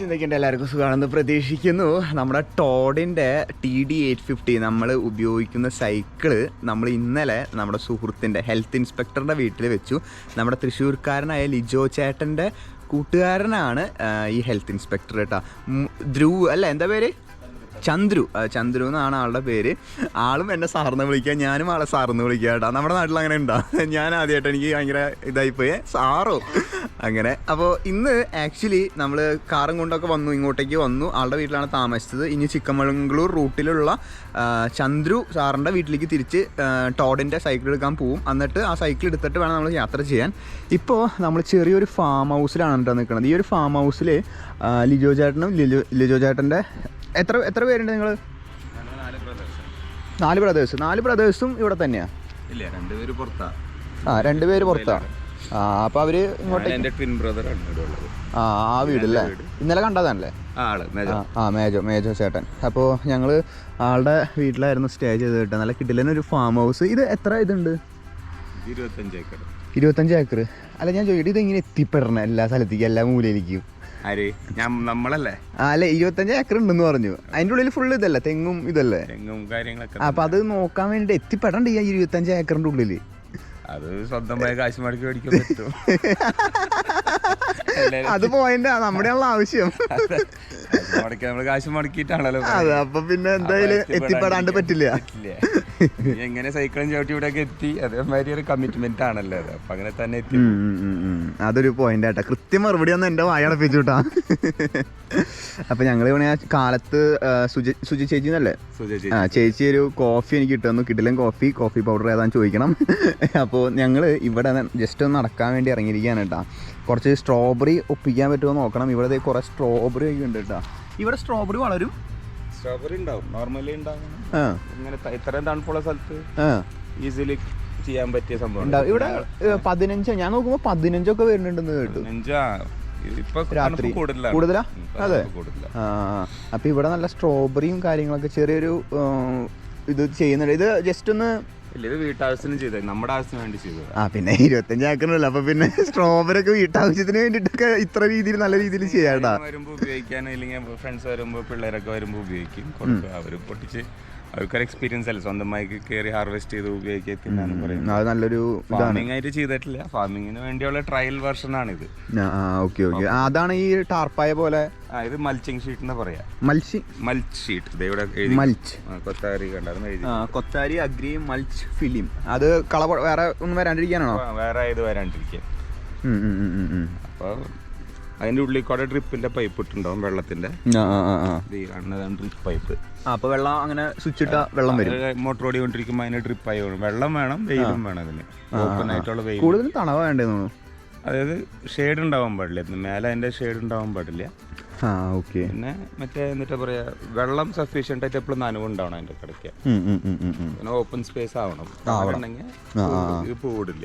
എന്തൊക്കെയുണ്ട് എല്ലാവർക്കും സുഖമാണെന്ന് പ്രതീക്ഷിക്കുന്നു. നമ്മുടെ ടോഡിന്റെ ടി ഡി എയ്റ്റ് ഫിഫ്റ്റി നമ്മൾ ഉപയോഗിക്കുന്ന സൈക്കിൾ നമ്മൾ ഇന്നലെ നമ്മുടെ സുഹൃത്തിന്റെ ഹെൽത്ത് ഇൻസ്പെക്ടറുടെ വീട്ടിൽ വെച്ചു. നമ്മുടെ തൃശ്ശൂർക്കാരനായ ലിജോ ചേട്ടന്റെ കൂട്ടുകാരനാണ് ഈ ഹെൽത്ത് ഇൻസ്പെക്ടർ കേട്ടോ. ധ്രുവ് അല്ല? എന്താ പേര്? ചന്ദ്രു ചന്ദ്രു എന്നാണ് ആളുടെ പേര്. ആളും എന്നെ സാറിന്ന് വിളിക്കുക ഞാനും ആളെ സാറിന്ന് വിളിക്കുക കേട്ടോ. നമ്മുടെ നാട്ടിൽ അങ്ങനെ ഉണ്ടോ? ഞാൻ ആദ്യമായിട്ട് എനിക്ക് ഭയങ്കര ഇതായിപ്പോയേ. സാറോ? അങ്ങനെ. അപ്പോൾ ഇന്ന് ആക്ച്വലി നമ്മൾ കാറും കൊണ്ടൊക്കെ വന്നു ഇങ്ങോട്ടേക്ക് വന്നു. ആളുടെ വീട്ടിലാണ് താമസിച്ചത്. ഇനി ചിക്കമംഗ്ലൂർ റൂട്ടിലുള്ള ചന്ദ്രു സാറിന്റെ വീട്ടിലേക്ക് തിരിച്ച് ടോഡിന്റെ സൈക്കിൾ എടുക്കാൻ പോവും. എന്നിട്ട് ആ സൈക്കിൾ എടുത്തിട്ട് വേണം നമ്മൾ യാത്ര ചെയ്യാൻ. ഇപ്പോൾ നമ്മൾ ചെറിയൊരു ഫാം ഹൗസിലാണ് കേട്ടോ നിൽക്കുന്നത് ഈ ഒരു ഫാം ഹൗസിൽ ലിജോ ചേട്ടനും ലിജോ ലിജോ ചേട്ടന്റെ എത്ര എത്ര പേരുണ്ട് നിങ്ങൾ നാല് ബ്രദേഴ്സ് നാല് ബ്രദേഴ്സ് ഇവിടെ തന്നെയാണ് ഇല്ല രണ്ടുപേര് പുറത്താണ് ആ രണ്ട് പേര് പുറത്താണ് ആ അപ്പോൾ അവർ ഇങ്ങോട്ടേക്ക് ട്വിൻ ഇവിടെ ഉള്ളത്. ആ ആ വീടല്ലേ? ഇന്നലെ കണ്ടതാണല്ലേ? ആ മേജോ. മേജോ ചേട്ടൻ. അപ്പോൾ ഞങ്ങൾ ആളുടെ വീട്ടിലായിരുന്നു സ്റ്റേ ചെയ്ത് കിട്ടുക നല്ല കിട്ടില്ലെന്നൊരു ഫാം ഹൗസ് ഇത് എത്ര ഇതുണ്ട്? ഇരുപത്തഞ്ച് ഏക്കർ ഇരുപത്തഞ്ച് ഏക്കർ അല്ല ഞാൻ ചോദിക്കട്ടെ ഇത് എങ്ങനെ എത്തിപ്പെടണം എല്ലാ സ്ഥലത്തേക്കും എല്ലാ മൂലയിലേക്കും? ആര്? ഞാൻ നമ്മളല്ലേ? അല്ലെ ഇരുപത്തഞ്ച് ഏക്കർ ഉണ്ടെന്ന് പറഞ്ഞു. അതിന്റെ ഉള്ളിൽ ഫുള്ള് ഇതല്ലേ തെങ്ങും ഇതല്ലേ? തെങ്ങും കാര്യങ്ങളൊക്കെ അപ്പൊ അത് നോക്കാൻ വേണ്ടി എത്തിപ്പെടണ്ട ഈ ഇരുപത്തഞ്ച് ഏക്കറിന്റെ ഉള്ളിൽ. അത് സ്വന്തമായി കാശ് മടക്കി മേടിക്കാൻ പറ്റും. അത് പോയിന്റ് നമ്മുടെയുള്ള ആവശ്യം. നമ്മൾ കാശ് മടക്കിയിട്ടാണല്ലോ അതെ അപ്പൊ പിന്നെ എന്തായാലും എത്തിപ്പെടാണ്ട് പറ്റില്ല. എങ്ങനെ സൈക്കിളും ചവിട്ടി ഇവിടെ എത്തി? അതേമാതിരി ഒരു കമ്മിറ്റ്മെന്റ് ആണല്ലോ അത്. അപ്പൊ അങ്ങനെ തന്നെ എത്തി. അതൊരു പോയിന്റ് ആട്ടാ. കൃത്യം മറുപടി ഒന്നും എന്റെ വായ അടപ്പിച്ചു കേട്ടാ അപ്പൊ ഞങ്ങൾ ഇവിടെ കാലത്ത് സുജി ചേച്ചി എന്നല്ലേ? ആ ചേച്ചി ഒരു കോഫി എനിക്ക് കിട്ടുന്നു. കിട്ടില്ല കോഫി കോഫി പൗഡർ ഏതാന്ന് ചോദിക്കണം. അപ്പോൾ ഞങ്ങൾ ഇവിടെ ജസ്റ്റ് ഒന്ന് നടക്കാൻ വേണ്ടി ഇറങ്ങിയിരിക്കുകയാണ് കേട്ടോ. കുറച്ച് സ്ട്രോബെറി ഒപ്പിക്കാൻ പറ്റുമോ നോക്കണം. ഇവിടെ കുറേ സ്ട്രോബെറി ഒക്കെ ഉണ്ട് കേട്ടോ. ഇവിടെ സ്ട്രോബെറി വളരും. സ്ട്രോബെറി ഉണ്ടാവും. നോർമലി ഉണ്ടാവും. ഇങ്ങനെ ഇത്രയും തണുപ്പുള്ള സ്ഥലത്ത് ഈസിലി ചെയ്യാൻ പറ്റിയ സംഭവം ഇവിടെ പതിനഞ്ച് ഞാൻ നോക്കുമ്പോ പതിനഞ്ചൊക്കെ വരുന്നുണ്ടെന്ന് കേട്ടു. അപ്പൊ രാത്രി. കൂടുതലാ? അതെ. അപ്പോൾ ഇവിടെ നല്ല സ്ട്രോബെറിയും കാര്യങ്ങളൊക്കെ ചെറിയൊരു ഇത് ചെയ്യുന്നുണ്ട്. ഇത് ജസ്റ്റ് ഒന്ന് ഇല്ല ഇത് വീട്ടാവശ്യത്തിന് ചെയ്തത്. നമ്മുടെ ആവശ്യത്തിന് വേണ്ടി ആ പിന്നെ ഇരുപത്തഞ്ച് ആക്കണല്ലോ അപ്പൊ പിന്നെ സ്ട്രോബെറി ഒക്കെ വീട്ടാവശ്യത്തിന് വേണ്ടിട്ടൊക്കെ ഇത്ര രീതിയിൽ നല്ല രീതിയിൽ ചെയ്യാട്ടാ വരുമ്പോ ഉപയോഗിക്കാൻ അല്ലെങ്കിൽ ഫ്രണ്ട്സ് വരുമ്പോ പിള്ളേരൊക്കെ വരുമ്പോ ഉപയോഗിക്കും. അവർ പൊട്ടിച്ച് അവർക്കൊരു എക്സ്പീരിയൻസ് അല്ലേ? സ്വന്തമായി കയറി ഹാർവെസ്റ്റ് ചെയ്ത് ഉപയോഗിക്കുക തിന്നാന്ന് പറയുന്നത് അത് നല്ലൊരു ഫാമിംഗ് ആയിട്ട് ചെയ്തിട്ടില്ല. ഫാമിങ്ങിന് വേണ്ടിയുള്ള ട്രയൽ വെർഷൻ ആണ് ഇത് ഓക്കെ ഓക്കെ അതാണ് ഈ ടാർപ്പായ പോലെ? ഇത് മൽച്ചിങ് ഷീറ്റ് എന്ന് പറയാം. മൽച്ചി മൽച്ച് ഷീറ്റ് ഇവിടെ മൽച്ച് കൊത്താരി കൊത്താരി അഗ്രി മൽച്ച് ഫിലിം അത് കള വേറെ ഒന്നും വരാണ്ടിരിക്കാനാണോ? വേറെ ഇത് വരാണ്ടിരിക്കുക. അപ്പോൾ അതിന്റെ ഉള്ളിൽ കൂടെ ഡ്രിപ്പിന്റെ പൈപ്പ് ഇട്ടുണ്ടാവും വെള്ളത്തിന്റെ. ഈ കാണുന്നതാണ് ഡ്രിപ്പ് പൈപ്പ് അപ്പൊ വെള്ളം അങ്ങനെ സ്വിച്ച് ഇട്ട വെള്ളം വരും. മോട്ടോർ ഓടിക്കൊണ്ടിരിക്കുമ്പോ അതിന് ഡ്രിപ്പ് ആയി വേണം വെള്ളം വേണം വെയിലും വേണം അതിന്. ഓപ്പൺ ആയിട്ടുള്ള വെയിൽ കൂടുതൽ തണവ വേണ്ടത് തോന്നുന്നു? അതായത് ഷെയ്ഡ് ഉണ്ടാവാൻ പാടില്ല. മേലെ അതിന്റെ ഷെയ്ഡ് ഉണ്ടാവാൻ പാടില്ല. ഓക്കെ. പിന്നെ മറ്റേ എന്നിട്ട് പറയാ വെള്ളം സഫീഷ്യന്റ് ആയിട്ട് എപ്പോഴും നനവ് ഉണ്ടാവണം അതിന്റെ കിടക്ക പിന്നെ ഓപ്പൺ സ്പേസ് ആവണം. ആവണമെങ്കിൽ പൂടില്ല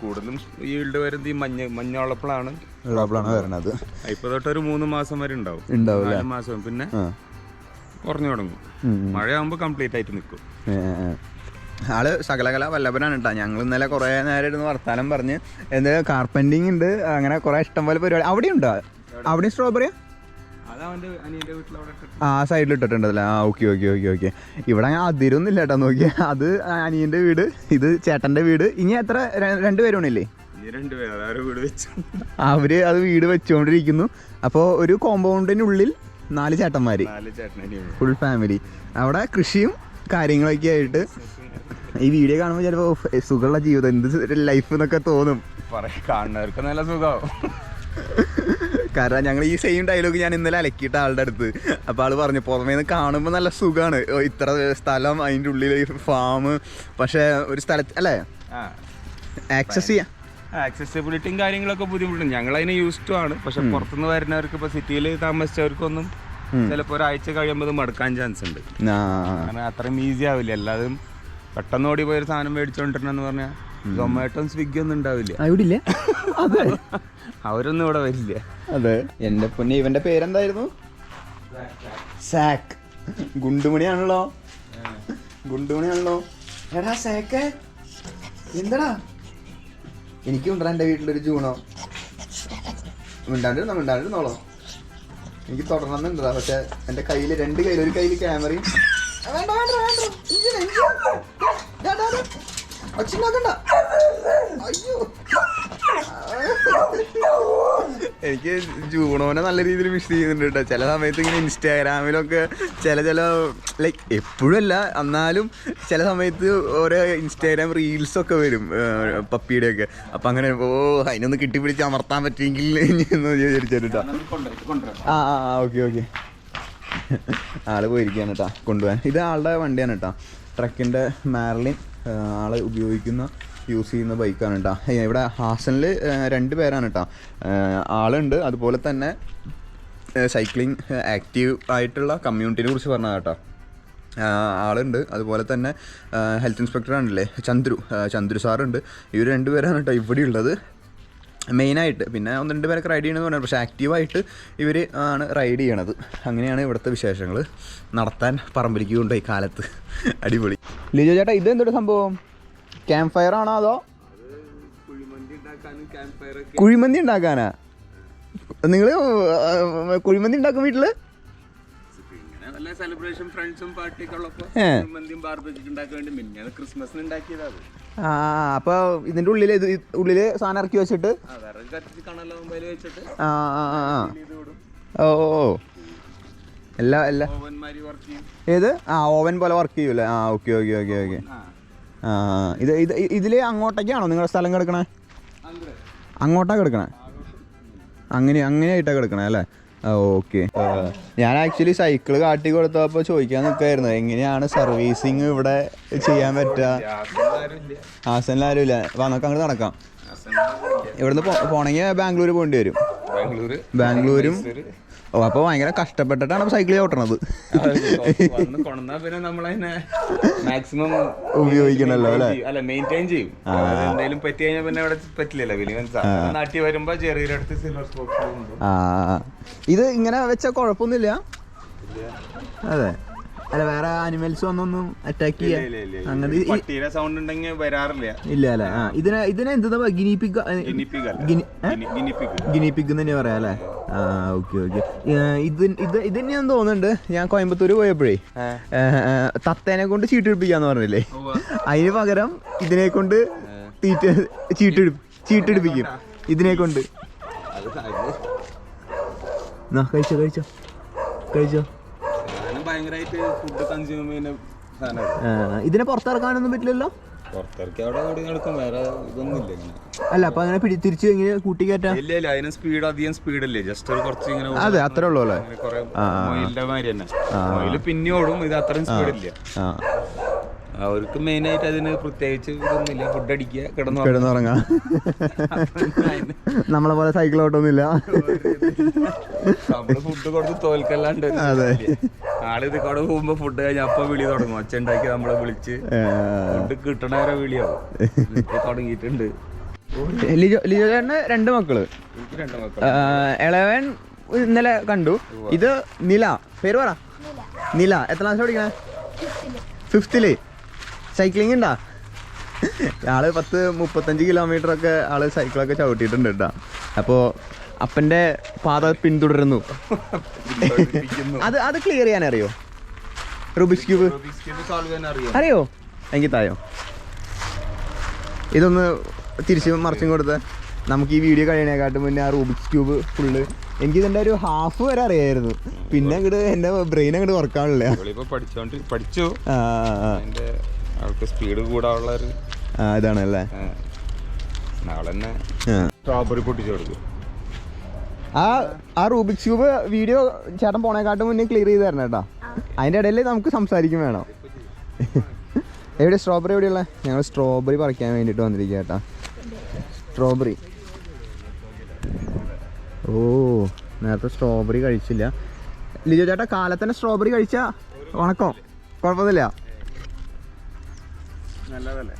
കൂടുതലും ഈൽഡ് വരുന്നത് ഈ മഞ്ഞ മഞ്ഞോളപ്പളാണ് വരുന്നത് ഇപ്പൊ തൊട്ട് ഒരു മൂന്ന് മാസം വരെ ഉണ്ടാവും. നാല് മാസം. പിന്നെ കുറഞ്ഞു തുടങ്ങും. മഴയാകുമ്പോൾ കംപ്ലീറ്റ് ആയിട്ട് നിൽക്കും. ആൾ സകലകല വല്ലഭനാണ് കേട്ടോ ഞങ്ങൾ ഇന്നലെ കുറേ നേരം ഇരുന്ന് വർത്താനം പറഞ്ഞ് എന്ത് കാർപ്പന്റിങ് ഉണ്ട് അങ്ങനെ കുറേ ഇഷ്ടം പോലെ പരിപാടി. അവിടെ ഉണ്ടോ അവിടെ സ്ട്രോബെറി അത് അവന്റെ അനിയന്റെ വീട്ടിൽ ആ സൈഡിൽ ഇട്ടിട്ടുണ്ടല്ലേ? ആ ഓക്കെ ഓക്കെ ഓക്കെ ഓക്കെ ഇവിടെ അതിരൊന്നും ഇല്ല കേട്ടോ നോക്കി അത് അനിയന്റെ വീട് ഇത് ചേട്ടന്റെ വീട്. ഇനി എത്ര രണ്ടുപേരുണില്ലേ അവർ അത് വീട് വെച്ചുകൊണ്ടിരിക്കുന്നു. അപ്പോൾ ഒരു കോമ്പൗണ്ടിനുള്ളിൽ നാല് ചേട്ടന്മാര്. ഫുൾ ഫാമിലി അവിടെ കൃഷിയും കാര്യങ്ങളൊക്കെ ആയിട്ട് ഈ വീഡിയോ കാണുമ്പോൾ ചിലപ്പോൾ സുഖമുള്ള ജീവിതം. എന്ത് ലൈഫ് എന്നൊക്കെ തോന്നും. കാണുന്നവർക്ക് നല്ല സുഖമാവും കാരണം ഞങ്ങൾ ഈ സെയിം ഡയലോഗ് ഞാൻ ഇന്നലെ അലക്കിയിട്ട് ആളുടെ അടുത്ത്. അപ്പോൾ ആൾ പറഞ്ഞു പുറമേ നിന്ന് കാണുമ്പോൾ നല്ല സുഖമാണ് ഇത്ര സ്ഥലം അതിന്റെ ഉള്ളിൽ ഫാം പക്ഷേ ഒരു സ്ഥലത്ത് അല്ലേ? ആക്സസ് ചെയ്യാം. ആക്സസിബിലിറ്റിയും കാര്യങ്ങളൊക്കെ ബുദ്ധിമുട്ടുണ്ട്. ഞങ്ങൾ അതിന് യൂസ്ഡ് ആണ്. പക്ഷെ പുറത്തുനിന്ന് വരുന്നവർക്ക് ഇപ്പൊ സിറ്റിയിൽ താമസിച്ചവർക്കൊന്നും ചിലപ്പോൾ ഒരാഴ്ച കഴിയുമ്പോൾ മടക്കാൻ ചാൻസ് ഉണ്ട്. കാരണം അത്രയും ഈസി ആവില്ല. എല്ലാതും പെട്ടെന്ന് ഓടി പോയൊരു സാധനം മേടിച്ചോണ്ടിരുന്നെന്ന് പറഞ്ഞാൽ സൊമാറ്റോയും സ്വിഗ്ഗി ഒന്നും ഉണ്ടാവില്ല. ആ, ഇവിടെ ഇല്ലേ. അതെ. അവരൊന്നും ഇവിടെ വരില്ല. അതെ. എന്റെ പൊന്നെ ഇവന്റെ പേരെന്തായിരുന്നു? സാക്ക് ഗുണ്ടുമണിയാണല്ലോ. ഗുണ്ടുമണിയാണല്ലോ. എടാ സാക്ക് എന്താടാ? എനിക്കും ഉണ്ടാ എന്റെ വീട്ടിലൊരു ജൂണോ. മിണ്ടാണ്ടിരുന്നോ മിണ്ടാണ്ടിരുന്നോളോ. എനിക്ക് തുടരണമെന്നുണ്ടാ പക്ഷെ എന്റെ കയ്യിൽ രണ്ട് കയ്യിൽ ഒരു കയ്യിൽ ക്യാമറയും. വേണ്ട വേണ്ട വേണ്ട. ഒച്ചയുണ്ടാക്കണ്ട. അയ്യോ. എനിക്ക് ജൂണോനെ നല്ല രീതിയിൽ മിസ് ചെയ്യുന്നുണ്ട് കേട്ടോ. ചില സമയത്ത് ഇങ്ങനെ ഇൻസ്റ്റാഗ്രാമിലൊക്കെ ചില ചില ലൈക്ക് എപ്പോഴല്ല എന്നാലും ചില സമയത്ത് ഓരോ ഇൻസ്റ്റാഗ്രാം റീൽസൊക്കെ വരും പപ്പിയുടെ ഒക്കെ അപ്പം അങ്ങനെ ഓ അതിനൊന്ന് കിട്ടിപ്പിടിച്ച് അമർത്താൻ പറ്റിയെങ്കിൽ എന്ന് വിചാരിച്ചിട്ടാ ആ ആ ഓക്കെ ഓക്കെ. ആൾ പോയിരിക്കുകയാണ് കേട്ടോ കൊണ്ടുപോകാൻ. ഇത് ആളുടെ വണ്ടിയാണ് കേട്ടോ. ട്രക്കിന്റെ മാർലിൻ ആ, ആൾ ഉപയോഗിക്കുന്ന യൂസ് ചെയ്യുന്ന ബൈക്കാണ് കേട്ടോ ഇവിടെ ഹാസനിൽ രണ്ട് പേരാണ് കേട്ടോ ആളുണ്ട്. അതുപോലെ തന്നെ സൈക്ലിംഗ് ആക്റ്റീവ് ആയിട്ടുള്ള കമ്മ്യൂണിറ്റിനെ കുറിച്ച് പറഞ്ഞതാണ് കേട്ടോ ആളുണ്ട്. അതുപോലെ തന്നെ ഹെൽത്ത് ഇൻസ്പെക്ടർ ആണല്ലേ? ചന്ദ്രു. ചന്ദ്രു സാറുണ്ട്. ഇവർ രണ്ടുപേരാണ് കേട്ടോ ഇവിടെ ഉള്ളത്. മെയിനായിട്ട്. പിന്നെ ഒന്ന് രണ്ട് പേരൊക്കെ റൈഡ് ചെയ്യണമെന്ന് പറഞ്ഞു പക്ഷേ ആക്റ്റീവായിട്ട് ഇവർ ആണ് റൈഡ് ചെയ്യണത്. അങ്ങനെയാണ് ഇവിടുത്തെ വിശേഷങ്ങൾ നടത്താൻ പറമ്പിലേക്ക് കൊണ്ടുപോയി കാലത്ത്. അടിപൊളി. ലിജോ ചേട്ടാ ഇത് എന്തൊരു സംഭവം? ക്യാമ്പ് ഫയർ ആണോ അതോ? കുഴിമന്തി ഉണ്ടാക്കാനും? നിങ്ങൾ കുഴിമന്തി ഉണ്ടാക്കും വീട്ടിൽ വല്ല സെലിബ്രേഷൻ ഫ്രണ്ട്സും പാർട്ടിയൊക്കെ. കുഴിമന്തിയും ഉണ്ടാക്കാൻ വേണ്ടി ക്രിസ്മസിന് ഉണ്ടാക്കിയതാ അത്. ആ അപ്പൊ ഇതിന്റെ ഉള്ളിൽ ഇത് ഉള്ളിൽ സാധനം ഇറക്കി വെച്ചിട്ട്? ആ ആ ഓ ഓ എല്ലാ എല്ലാ. ഏത്? ആ ഓവൻ പോലെ വർക്ക് ചെയ്യൂലേ ആ ഓക്കെ ഓക്കെ ഓക്കെ ഓക്കെ. ആ. ഇത് ഇത് ഇതിൽ അങ്ങോട്ടേക്കാണോ നിങ്ങളുടെ സ്ഥലം കിടക്കണേ? അങ്ങോട്ടാ കിടക്കണേ? അങ്ങനെ അങ്ങനെ ആയിട്ടാണ് കിടക്കണേ അല്ലേ? ഓക്കെ. ഞാൻ ആക്ച്വലി സൈക്കിൾ കാട്ടി കൊടുത്തപ്പോൾ ചോദിക്കാൻ നിൽക്കായിരുന്നു എങ്ങനെയാണ് സർവീസിങ് ഇവിടെ ചെയ്യാൻ പറ്റുക? ഹാസനിൽ ഇല്ല. വാ നമുക്ക് അങ്ങോട്ട് നടക്കാം. ഇവിടുന്ന് പോണെങ്കിൽ ബാംഗ്ലൂർ പോകേണ്ടി വരും. ബാംഗ്ലൂരും. ഓ അപ്പോൾ ഭയങ്കര കഷ്ടപ്പെട്ടിട്ടാണ് സൈക്കിൾ ചവിട്ടണത്. പിന്നെ നമ്മളതിനെ മാക്സിമം ഉപയോഗിക്കണല്ലോ അല്ലേ അല്ല മെയിന്റെയിൻ ചെയ്യും. എന്തെങ്കിലും പറ്റി കഴിഞ്ഞാൽ പിന്നെ അവിടെ പറ്റില്ലല്ലോ വലിയ നാട്ടിൽ വരുമ്പോ ചെറിയൊരിടത്ത് സിൽവർ സ്പോർട്സ് ഇത് ഇങ്ങനെ വെച്ച കുഴപ്പമൊന്നുമില്ല? അതെ. അല്ല വേറെ അനിമൽസ് വന്നൊന്നും അറ്റാക്ക് ചെയ്യാൻ അങ്ങനെ പട്ടിയുടെ സൗണ്ട് ഉണ്ടെങ്കിൽ വരാറില്ല. ഇല്ല അല്ലേ. ആ ഇതിനെ ഇതിനെ എന്താ ഗിനിപ്പിക്ക ഗിനിപ്പിക്ക് തന്നെ പറയാം അല്ലേ? ആ ഓക്കെ ഓക്കെ ഇത് ഇത് ഇത് ഞാൻ തോന്നുന്നുണ്ട്. ഞാൻ കോയമ്പത്തൂർ പോയപ്പോഴേ തത്തേനെ കൊണ്ട് ചീട്ടിടിപ്പിക്കാന്ന് പറഞ്ഞില്ലേ? അതിന് പകരം ഇതിനെ കൊണ്ട് തീറ്റ ചീട്ടി ചീട്ടിടിപ്പിക്കും ഇതിനെ കൊണ്ട്. കഴിച്ചോ കഴിച്ചോ. കഴിച്ചോ. ഭയങ്കരമായിട്ട് ഫുഡ് കൺസ്യൂം ചെയ്യുന്ന സാധനമാണ് ഇതിനെ പുറത്തിറക്കാനൊന്നും പറ്റില്ലല്ലോ? പുറത്തിറക്കി അവിടെ ഓടി നടക്കും വേറെ ഇതൊന്നും ഇല്ല ഇങ്ങനെ. അല്ല അപ്പൊ അങ്ങനെ പിടി തിരിച്ച് ഇങ്ങനെ കൂട്ടി കയറ്റാ ഇല്ല ഇല്ല അതിന് സ്പീഡ് അധികം സ്പീഡ് അല്ലേ ജസ്റ്റ് ഒരു കുറച്ച് ഇങ്ങനെ അതെ അത്രേ ഉള്ളൂ അല്ലേ? അങ്ങനെ കുറെ മൊയിലിന്റെ മാതിരി തന്നെ. മൊയിൽ പിന്നെ ഓടും ഇത് അത്രയും സ്പീഡ് ഇല്ല. ആ അവർക്ക് മെയിൻ ആയിട്ട് അതിന് പ്രത്യേകിച്ച് ഇതൊന്നുമില്ല ഫുഡ് അടിക്കുക കിടന്നു കിടന്നുറങ്ങാം. നമ്മളെ പോലെ സൈക്കിൾ ഓട്ടൊന്നുമില്ല. നമ്മൾ ഫുഡ് കൊടുത്ത് തോൽക്കല്ലാണ്ട് ഒരു അതെ. ഇല്ല. ആൾ ഇത് പോകുമ്പോ ഫുഡ് കഴിഞ്ഞ അപ്പൊ വിളി തുടങ്ങും. അച്ഛൻ ഉണ്ടാക്കി നമ്മളെ വിളിച്ച്. ഫുഡ് കിട്ടണ വരെ വിളിയാവും. തുടങ്ങിയിട്ടുണ്ട്. ലിജോ ലിജോ ചേട്ടന് രണ്ട് മക്കൾ. ഇളവൻ ഇന്നലെ കണ്ടു. ഇത് നില. പേര് പറ. നില. എത്ര ക്ലാസ് പഠിക്കണേ? ഫിഫ്തിൽ സൈക്ലിംഗ് ഉണ്ടാ ആൾ പത്ത് മുപ്പത്തഞ്ച് കിലോമീറ്റർ ഒക്കെ ആൾ സൈക്കിളൊക്കെ ചവിട്ടിയിട്ടുണ്ട് കേട്ടോ അപ്പോൾ അപ്പന്റെ പാത പിന്തുടരുന്നു. അത് അത് ക്ലിയർ ചെയ്യാൻ അറിയോ റുബിക്സ് ക്യൂബ് അറിയാം? എങ്കിൽ തായോ? ഇതൊന്ന് തിരിച്ച് മറിച്ചും കൊടുത്ത്. നമുക്ക് ഈ വീഡിയോ കഴിയണേക്കാട്ടും മുന്നേ ആ റൂബിക്സ് ക്യൂബ് ഫുള്ള് എനിക്ക് ഇതിന്റെ ഒരു ഹാഫ് വരെ അറിയായിരുന്നു. പിന്നെ അങ്ങോട്ട് എന്റെ ബ്രെയിൻ അങ്ങോട്ട് വർക്കാണില്ല പഠിച്ചു. സ്പീഡ് കൂടാനുള്ള ഇതാണല്ലേ? നാളെ. സ്ട്രോബെറി പൊട്ടിച്ചു കൊടുക്കും. ആ ആ റൂബിക്സ് ക്യൂബ് വീഡിയോ ചേട്ടൻ പോണേക്കാട്ടും മുന്നേ ക്ലിയർ ചെയ്ത് തരണം കേട്ടോ. അതിന്റെ ഇടയിൽ നമുക്ക് സംസാരിക്കും വേണം. എവിടെ സ്ട്രോബെറി എവിടെയുള്ള ഞങ്ങൾ സ്ട്രോബെറി പറിക്കാൻ വേണ്ടിയിട്ട് വന്നിരിക്കുക കേട്ടോ. സ്ട്രോബെറി ഓ നേരത്തെ സ്ട്രോബെറി കഴിച്ചില്ല. ലിജോ ചേട്ടാ കാലത്തന്നെ സ്ട്രോബെറി കഴിച്ച? ഉണക്കം കുഴപ്പമൊന്നുമില്ല നല്ലതല്ലേ?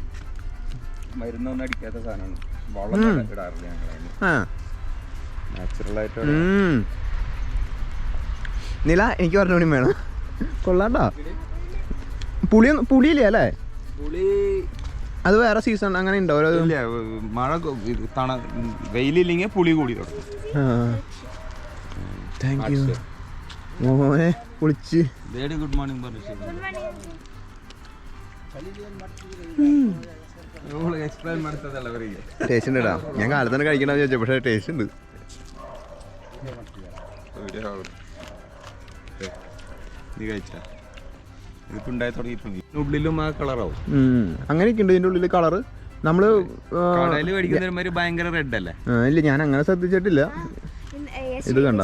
മരുന്നൊന്നും അടിക്കാത്ത സാധനമാണ്. വളം ഇടാറില്ല ഞങ്ങൾ ആ. നില എനിക്ക് പറഞ്ഞോണി വേണം. കൊള്ളാട്ടാ. പുളി പുളിയില്ലേ അല്ലേ? അത് വേറെ സീസൺ അങ്ങനെ ഉണ്ടോ? ഓരോ മഴ തണ വെയിലില്ലെങ്കിൽ പുളി കൂടി താങ്ക് യു മോനെ കുളിച്ച്. ഗുഡ് മോർണിംഗ് പറഞ്ഞു ഉണ്ട് ഞാൻ കാലത്ത് തന്നെ കഴിക്കണം ചോദിച്ചു പക്ഷേ ടേസ്റ്റ് ഉണ്ട്. നീ കഴിച്ചാ ഇതിപ്പോ ഉണ്ടായി തുടങ്ങിയിട്ടുണ്ട്. ഉള്ളിലും ആ കളറാവും. അങ്ങനെയൊക്കെ ഉണ്ട് ഇതിന്റെ ഉള്ളിൽ കളറ്. നമ്മൾ മേടിക്കുന്ന ഭയങ്കര റെഡ് അല്ലേ? ആ, ഇല്ല ഞാൻ അങ്ങനെ ശ്രദ്ധിച്ചിട്ടില്ല. ഇത് കണ്ട?